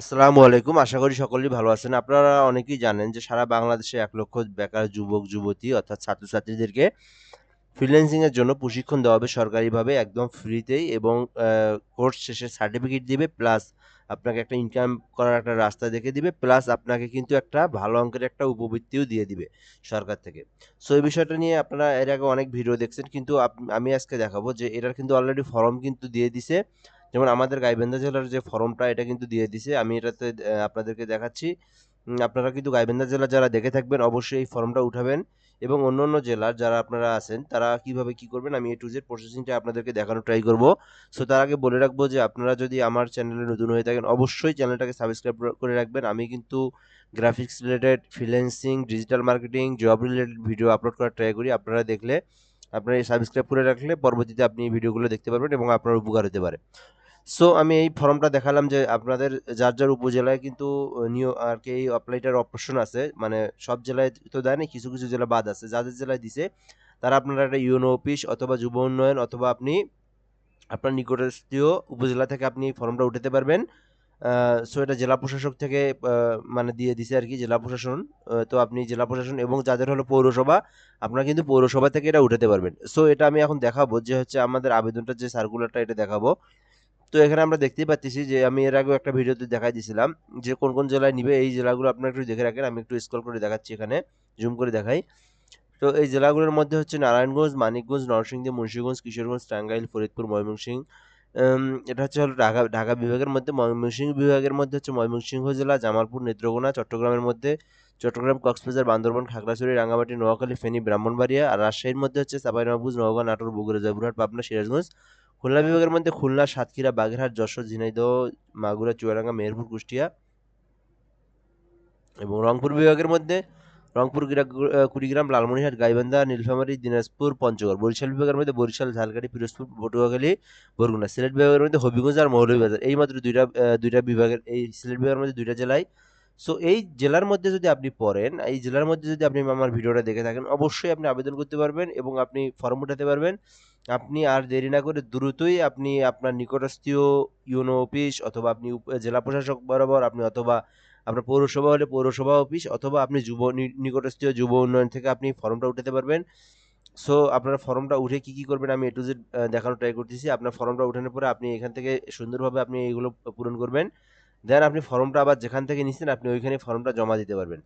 আসসালামু আলাইকুম। আশা করি সকলেই ভালো আছেন। আপনারা অনেকেই জানেন যে সারা বাংলাদেশে এক লক্ষ বেকার যুবক-যুবতী অর্থাৎ ছাত্রছাত্রীদেরকে ফ্রিল্যান্সিং এর জন্য প্রশিক্ষণ দেওয়া হবে সরকারিভাবে একদম ফ্রিতেই এবং কোর্স শেষে সার্টিফিকেট দিবে প্লাস আপনাকে একটা ইনকাম করার একটা রাস্তা দেখে দিবে। প্লাস আপনাকে কিন্তু একটা ভালো অঙ্কের একটা উপবৃত্তিও দিয়ে দিবে সরকার থেকে। সো এই বিষয়টা নিয়ে আপনারা এর আগে অনেক ভিডিও দেখছেন, কিন্তু আমি আজকে দেখাবো যে এটার কিন্তু অলরেডি ফর্ম কিন্তু দিয়ে দিছে। যেমন আমাদের গাইবান্ধা জেলার যে ফর্মটা এটা কিন্তু দিয়ে দিছে। আমি এটাতে আপনাদেরকে দেখাচ্ছি। আপনারা কিন্তু গাইবান্ধা জেলা যারা দেখে থাকবেন অবশ্যই এই ফর্মটা উঠাবেন এবং অন্য অন্য জেলার যারা আপনারা আছেন তারা কীভাবে কি করবেন আমি A টু জেড প্রসেসিংটা আপনাদেরকে দেখানোর ট্রাই করব। সো তার আগে বলে রাখব যে আপনারা যদি আমার চ্যানেলে নতুন হয়ে থাকেন অবশ্যই চ্যানেলটাকে সাবস্ক্রাইব করে রাখবেন। আমি কিন্তু graphics related, freelancing, digital marketing, job related video upload করার ট্রাই করি। আপনারা দেখলে আপনারা এই সাবস্ক্রাইব করে রাখলে পরবর্তীতে আপনি ভিডিওগুলো দেখতে পারবেন এবং আপনার উপকার হতে পারে। সো আমি এই ফর্মটা দেখালাম যে আপনাদের যার, যার উপজেলায় কিন্তু অ আর কি এই অ্যাপ্লাইটার অপশন আছে। মানে সব জেলায় তো দেয় নাই, কিছু, কিছু জেলা বাদ আছে। যাদের জেলায় দিছে তারা আপনারা একটা ইউনো অফিস অথবা যুব উন্নয়ন অথবা আপনি আপনার নিকটস্থীয় উপজেলা থেকে আপনি ফর্মটা উঠাতে পারবেন। সো এটা জেলা প্রশাসক থেকে মানে দিয়ে দিছে আর কি জেলা প্রশাসন। তো আপনি জেলা প্রশাসন এবং যাদের হলো পৌরসভা, আপনারা কিন্তু পৌরসভা থেকে এটা উঠাতে পারবেন। সো এটা আমি এখন দেখাবো যে হচ্ছে আমাদের আবেদনটার যে সার্কুলারটা এটা দেখাবো। তো এখানে আমরা দেখতেই পাচ্তেছি যে আমি এর আগেও একটা ভিডিওতে দেখাই দিয়েছিলাম যে কোন, কোন জেলায় নিবে এই জেলাগুলো আপনারা একটু দেখে রাখেন। আমি একটু স্ক্রল করে দেখাচ্ছি এখানে, জুম করে দেখাই। তো এই জেলাগুলোর মধ্যে হচ্ছে নারায়ণগঞ্জ, মানিকগঞ্জ, নরসিংদী, মুন্সিগঞ্জ, কিশোরগঞ্জ, টাঙ্গাইল, ফরিদপুর, ময়মনসিংহ। এটা হচ্ছে হলো ঢাকা ঢাকা বিভাগের মধ্যে ময়মনসিংহ বিভাগের মধ্যে হচ্ছে ময়মনসিংহ জেলা, জামালপুর, নেত্রকোনা, চট্টগ্রামের মধ্যে চট্টগ্রাম, কক্সবাজার, বান্দরবান, খাগড়াছড়ি, রাঙ্গামাটি, নোয়াখালী, ফেনী, ব্রাহ্মণবাড়িয়া। আর রাজশাহীর মধ্যে হচ্ছে চাঁপাইনবাবগঞ্জ, নওগাঁ, নাটোর, বগুড়া, জয়পুরহাট, পাবনা, সিরাজগঞ্জ। খুলনা বিভাগের মধ্যে খুলনা, সাতক্ষীরা, বাগেরহাট, যশোর, ঝিনাইদহ, মাগুরা, চুয়াডাঙ্গা, মেহেরপুর, কুষ্টিয়া। এবং রংপুর বিভাগের মধ্যে রংপুর, কুড়িগ্রাম, লালমনিরহাট, গাইবান্ধা, নীলফামারী, দিনাজপুর, পঞ্চগড়। বরিশাল বিভাগের মধ্যে বরিশাল, ঝালকাঠি, পিরোজপুর, পটুয়াখালী, বরগুনা। সিলেট বিভাগের মধ্যে হবিগঞ্জ আর মৌলভীবাজার। এই মাত্র ২ টা আ ২ টা বিভাগের এই সিলেট বিভাগের মধ্যে দুইটা জেলায়। সো এই জেলার মধ্যে যদি আপনি পড়েন, এই জেলার মধ্যে যদি আপনি আমার ভিডিওটা দেখে থাকেন অবশ্যই আপনি আবেদন করতে পারবেন এবং আপনি ফর্ম উঠাতে পারবেন। আপনি আর দেরি না করে দ্রুতই আপনি আপনার নিকটস্থীয় ইউনো অফিস অথবা আপনি জেলা প্রশাসক বরাবর আপনি অথবা আপনার পৌরসভা হলে পৌরসভা অফিস অথবা আপনি যুব নিকটস্থীয় যুব উন্নয়ন থেকে আপনি ফর্মটা উঠাতে পারবেন। সো আপনার ফর্মটা উঠে কি, কি করবেন আমি to Z আ দেখানোর ট্রাই করতেছি। আপনার ফর্মটা উঠানোর পরে আপনি এখান থেকে সুন্দরভাবে আপনি এগুলো পূরণ করবেন। দেন আপনি ফর্মটা আবার যেখান থেকে নিচ্ছেন আপনি ওইখানেই ফর্মটা জমা দিতে পারবেন।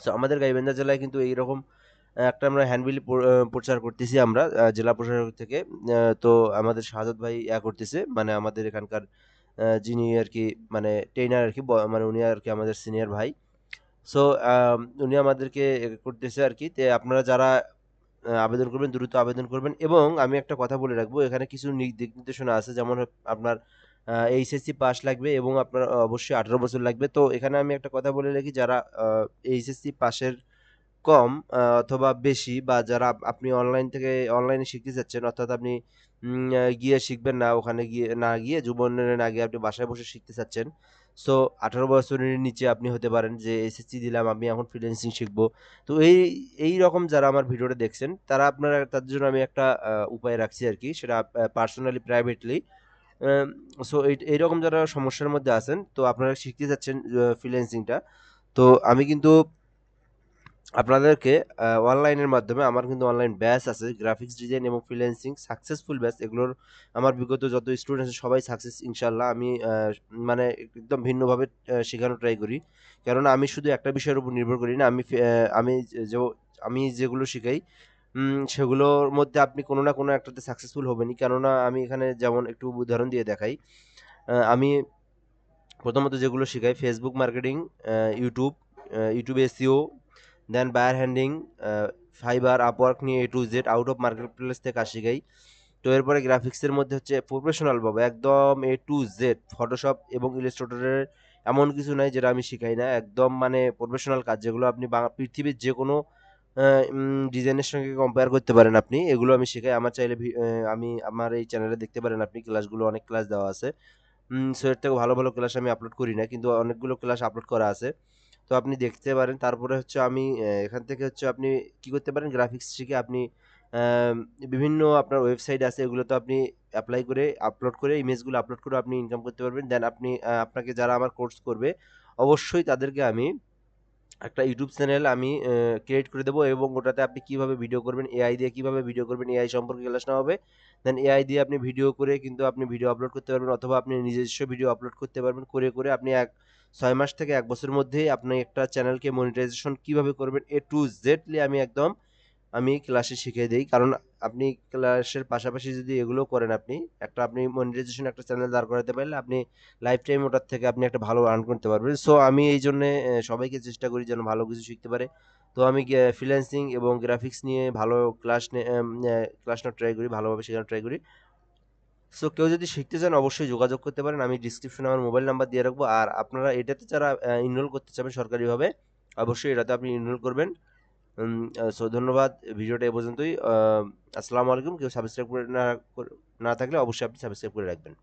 সো আমাদের গাইবান্ধা জেলায় কিন্তু এইরকম একটা আমরা হ্যান্ডবিল প্রচার করতেছি আমরা জেলা প্রশাসক থেকে। তো আমাদের শাহাদাত ভাই ইয়া করতেছে মানে আমাদের এখানকার যিনি আর কি মানে ট্রেইনার আরকি ব মানে উনি আর কি আমাদের সিনিয়র ভাই। সো উনি আমাদেরকে করতেছে আরকি। তে আপনারা যারা আবেদন করবেন, দ্রুত আবেদন করবেন এবং আমি একটা কথা বলে রাখব, এখানে কিছু দিক নির্দেশনা আছে, যেমন আপনার এইচএসসি পাস লাগবে এবং আপনার অবশ্যই ১৮ বছর লাগবে। তো এখানে আমি একটা কথা বলে রাখি, যারা এইচএসসি পাসের কম অথবা বেশি, বা যারা আপনি অনলাইন থেকে অনলাইনে শিখতে চাচ্ছেন অর্থাৎ আপনি গিয়ে শিখবেন না, ওখানে গিয়ে, না গিয়ে যুব উন্নয়নে না গিয়ে আপনি বাসায় বসে শিখতে চাচ্ছেন। সো ১৮ বছরের নিচে আপনি হতে পারেন যে এসএসসি দিলাম, আমি এখন ফ্রিল্যান্সিং শিখব। তো এই এই রকম যারা আমার ভিডিওটা দেখছেন, তারা আপনারা, তাদের জন্য আমি একটা উপায় রাখছি আর কি, সেটা পার্সোনালি প্রাইভেটলি। সো এই এইরকম যারা সমস্যার মধ্যে আছেন, তো আপনারা শিখতে চাচ্ছেন ফ্রিল্যান্সিংটা। তো আমি কিন্তু আপনাদেরকে অনলাইনের মাধ্যমে আমার কিন্তু অনলাইন ব্যাচ আছে গ্রাফিক্স ডিজাইন এবং ফ্রিল্যান্সিং সাকসেসফুল ব্যাচ এগুলোর আমার বিগত যত স্টুডেন্ট আছে সবাই সাকসেস ইনশাল্লাহ আমি মানে একদম ভিন্নভাবে শেখানোর ট্রাই করি। কেননা আমি শুধু একটা বিষয়ের উপর নির্ভর করি না। আমি আমি যে আমি যেগুলো শিখাই সেগুলোর মধ্যে আপনি কোনো না কোনো একটাতে সাকসেসফুল হবেনি কেননা আমি এখানে যেমন একটু উদাহরণ দিয়ে দেখাই। আমি প্রথমত যেগুলো শিখাই Facebook marketing, YouTube YouTube SEO, then buyer handling, Fiverr Upwork নিয়ে A to Z out of marketplace থেকে কাজ শিখাই। তো এরপরে গ্রাফিক্সের মধ্যে হচ্ছে প্রফেশনাল ভাবে একদম এ টু জেড ফটোশপ এবং Illustrator এমন কিছু নাই যেটা আমি শিখাই না। একদম মানে প্রফেশনাল কাজ যেগুলো আপনি পৃথিবীর যে কোনো ডিজাইনের সঙ্গে কম্পেয়ার করতে পারেন আপনি। এগুলো আমি শিখাই। আমার চাইলে আমি আমার এই চ্যানেলে দেখতে পারেন আপনি ক্লাসগুলো অনেক ক্লাস দেওয়া আছে। সো এর থেকে ভালো, ভালো ক্লাস আমি আপলোড করি না। কিন্তু অনেকগুলো ক্লাস আপলোড করা আছে। তো আপনি দেখতে পারেন। তারপরে হচ্ছে আমি এখান থেকে হচ্ছে আপনি কি করতে পারেন? গ্রাফিক্স শিখে আপনি বিভিন্ন আপনার ওয়েবসাইট আছে এগুলোতে আপনি অ্যাপ্লাই করে আপলোড করে ইমেজগুলো আপলোড করে আপনি ইনকাম করতে পারবেন। দেন আপনি আপনাকে যারা আমার কোর্স করবে, অবশ্যই তাদেরকে আমি একটা ইউটিউব চ্যানেল আমি ক্রিয়েট করে দেবো এবং ওটাতে আপনি কীভাবে ভিডিও করবেন এআই দিয়ে কীভাবে ভিডিও করবেন এআই সম্পর্কে ক্লাস হবে। দেন এআই দিয়ে আপনি ভিডিও করে কিন্তু আপনি ভিডিও আপলোড করতে পারবেন অথবা আপনি নিজস্ব ভিডিও আপলোড করতে পারবেন। করে করে আপনি এক ছয় মাস থেকে এক বছরের মধ্যেই আপনি একটা চ্যানেলকে মনিটাইজেশন কীভাবে করবেন এ টু জেডলি আমি একদম, আমি ক্লাসে শিখিয়ে দিই। কারণ আপনি ক্লাসের পাশাপাশি যদি এগুলো করেন আপনি, একটা আপনি মনিটাইজেশন একটা চ্যানেল দাঁড় করাতে পারলে আপনি লাইফ টাইম ওটার থেকে আপনি একটা ভালো আর্ন করতে পারবেন। সো আমি এই জন্যে সবাইকে চেষ্টা করি যেন ভালো কিছু শিখতে পারে। তো আমি ফ্রিল্যান্সিং এবং গ্রাফিক্স নিয়ে ভালো ক্লাস ক্লাস নেওয়ার ট্রাই করি, ভালোভাবে শেখানোর ট্রাই করি। সো কেউ যদি শিখতে চান, অবশ্যই যোগাযোগ করতে পারেন। আমি ডিসক্রিপশনে আমার মোবাইল নাম্বার দিয়ে রাখব। আর আপনারা এটাতে যারা ইনরোল করতে চাবেন সরকারিভাবে, অবশ্যই এটাতে আপনি ইনরোল করবেন। সো ধন্যবাদ। ভিডিওটা এ পর্যন্তই। আসসালামু আলাইকুম। কেউ সাবস্ক্রাইব করে না, করে- না থাকলে অবশ্যই আপনি সাবস্ক্রাইব করে রাখবেন।